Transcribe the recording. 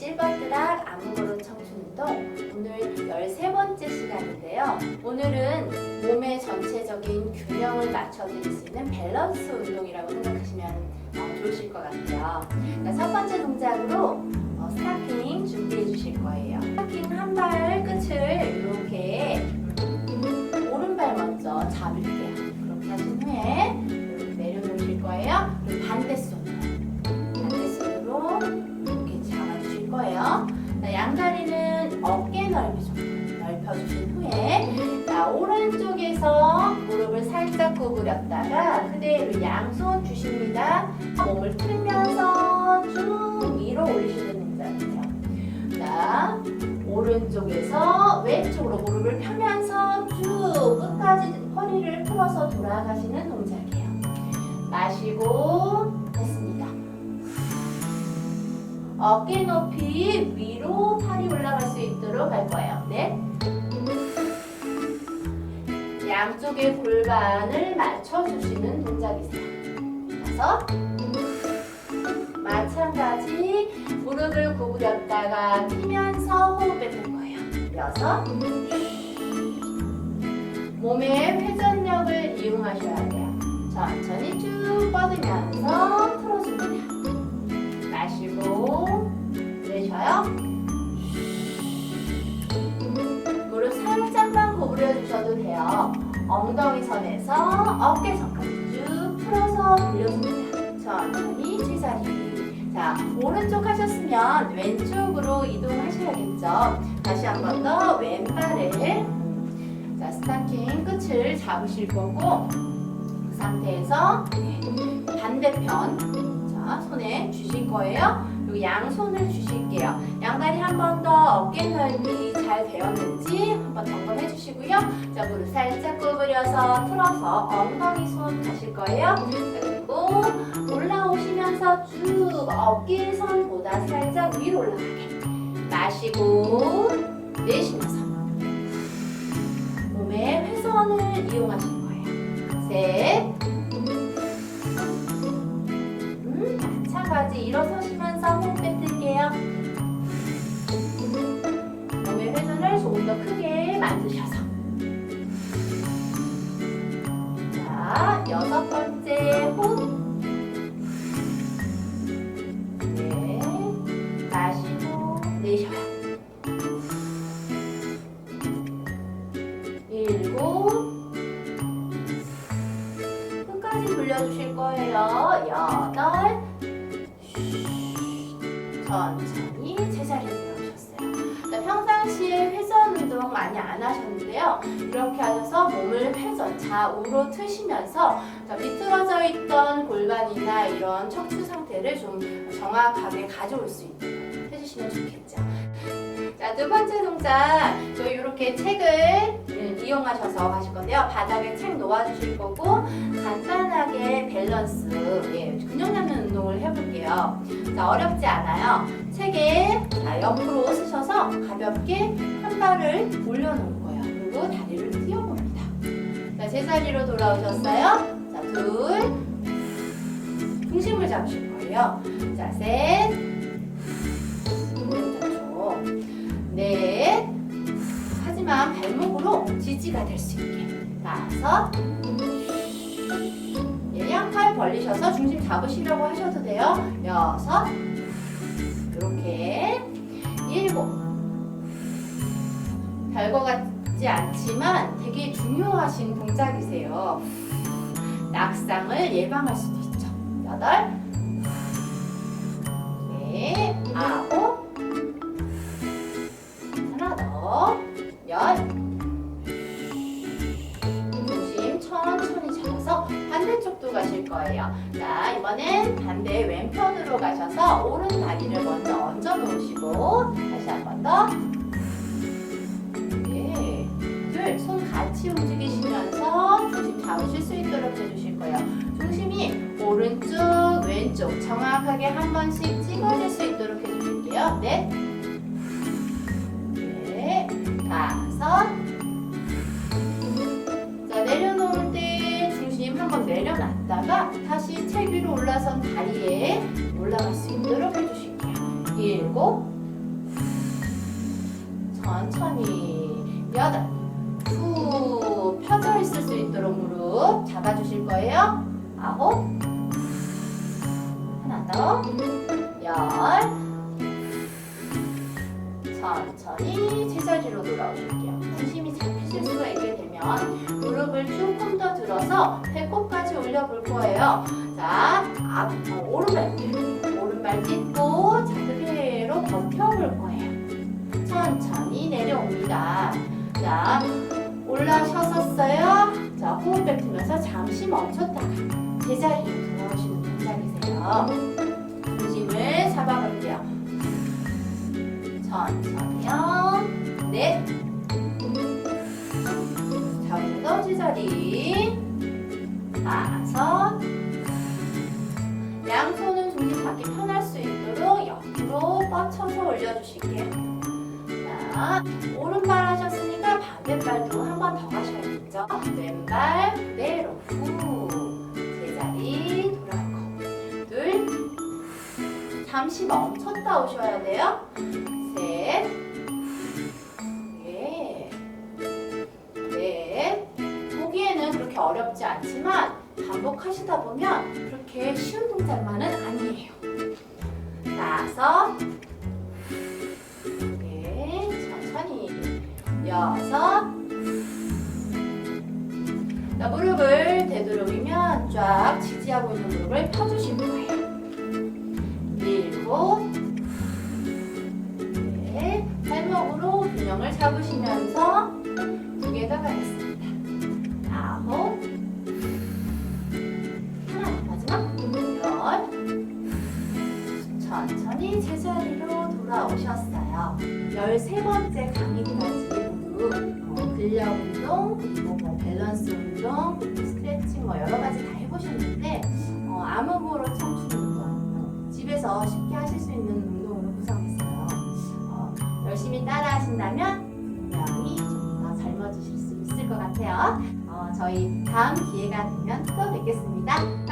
실버트락 아무거로 청춘운동 오늘 13번째 시간인데요. 오늘은 몸의 전체적인 균형을 맞춰드릴 수 있는 밸런스 운동이라고 생각하시면 어, 좋으실 것 같아요. 자, 첫 번째 동작으로 어, 스타킹 준비해 주실 거예요. 스타킹 한 발 끝을 이렇게 오른쪽에서 무릎을 살짝 구부렸다가 그대로 양손 주십니다. 몸을 틀면서 쭉 위로 올리시는 동작이에요. 자, 오른쪽에서 왼쪽으로 무릎을 펴면서 쭉 끝까지 허리를 풀어서 돌아가시는 동작이에요. 마시고 됐습니다. 어깨 높이 위로 팔이 올라갈 수 있도록 할 거예요. 네. 양쪽의 골반을 맞춰주시는 동작이세요. 다섯. 마찬가지 무릎을 구부렸다가 피면서 호흡해 볼 거예요. 여섯. 몸의 회전력을 이용하셔야 돼요. 천천히 쭉 뻗으면서 틀어줍니다. 마시고 내쉬어요. 어깨 선까지 쭉 풀어서 올려줍니다. 천천히 제자리. 자, 오른쪽 하셨으면 왼쪽으로 이동하셔야겠죠. 다시 한 번 더 왼발을 자, 스타킹 끝을 잡으실 거고 그 상태에서 네, 반대편 자, 손에 주실 거예요. 그리고 양손을 주실게요. 양 어깨 넓이 잘 되었는지 한번 점검해 주시고요. 자, 무릎 살짝 구부려서 틀어서 엉덩이 손 가실 거예요. 자, 그리고 올라오시면서 쭉 어깨 선보다 살짝 위로 올라가게 마시고 내쉬면서 몸의 회선을 이용하실 거예요. 셋. 음, 마찬가지 일어서시면서 호흡 마시고 내쉬어요. 일곱 끝까지 돌려주실 거예요. 여덟 천천히 제자리로 내려오셨어요. 자, 평상시에 회전 운동 많이 안 하셨는데요. 이렇게 하셔서 몸을 회전 좌우로 트시면서 자, 비틀어져 있던 골반이나 이런 척추 상태를 좀 정확하게 가져올 수 있도록 해주시면 좋겠죠. 자, 두 번째 동작. 저희 이렇게 책을 음, 이용하셔서 가실 건데요. 바닥에 책 놓아주실 거고, 간단하게 밸런스, 예, 근육 잡는 운동을 해볼게요. 자, 어렵지 않아요. 책에 자, 옆으로 쓰셔서 가볍게 한 발을 올려놓을 거예요. 그리고 다리를 띄워봅니다. 자, 제자리로 돌아오셨어요. 자, 둘. 중심을 잡으실 거예요. 자, 셋. 될 수 있게. 다섯. 예, 양팔 벌리셔서 중심 잡으시려고 하셔도 돼요. 여섯. 이렇게. 일곱. 별거 같지 않지만 되게 중요하신 동작이세요. 낙상을 예방할 수도 있죠. 여덟. 반대쪽도 가실 거예요. 자, 이번엔 반대 왼편으로 가셔서 오른 다리를 먼저 얹어 놓으시고 다시 한 번 더. 네. 둘, 손 같이 움직이시면서 중심 잡으실 수 있도록 해주실 거예요. 중심이 오른쪽, 왼쪽 정확하게 한 번씩 찍어줄 수 있도록 해주실게요. 넷. 놨다가 다시 책 위로 올라선 다리에 올라갈 수 있도록 해주실게요. 일곱, 천천히 여덟 후 펴져 있을 수 있도록 무릎 잡아주실 거예요. 아홉 하나 더 열. 천천히 제자리로 돌아오실게요. 중심이 잡히실 수가 있게 되면 무릎을 조금 더 들어서 배꼽까지 올려볼 거예요. 자 앞, 어, 오른발 오른발 찢고 자 그대로 버텨볼 거예요. 천천히 내려옵니다. 자 올라서셨어요? 자 호흡 뱉으면서 잠시 멈췄다가 제자리로 돌아오시는 동작이세요. 중심을 잡아볼게요. 천천히요 제자리 다섯 양손은 중심 잡기 편할 수 있도록 옆으로 뻗쳐서 올려주실게요. 자 오른발 하셨으니까 반대발도 한 번 더 하셔야겠죠? 왼발 그대로. 후 제자리 돌아오고 둘. 잠시 멈췄다 오셔야 돼요 하시다 보면 그렇게 쉬운 동작만은 아니에요. 다섯, 네, 천천히, 여섯. 자, 무릎을 되도록이면 쫙 지지하고 있는 무릎을 펴주실 거예요. 일곱, 네, 발목으로 균형을 잡으시면 천천히 제자리로 돌아오셨어요. 열세 번째 강의까지 모두 어, 근력 운동, 뭐 밸런스 운동, 스트레칭 뭐 여러 가지 다 해보셨는데 어, 암흑으로 춤추는 운동 집에서 쉽게 하실 수 있는 운동으로 구성했어요. 어, 열심히 따라 하신다면 분명히 좀 더 젊어지실 수 있을 것 같아요. 어, 저희 다음 기회가 되면 또 뵙겠습니다.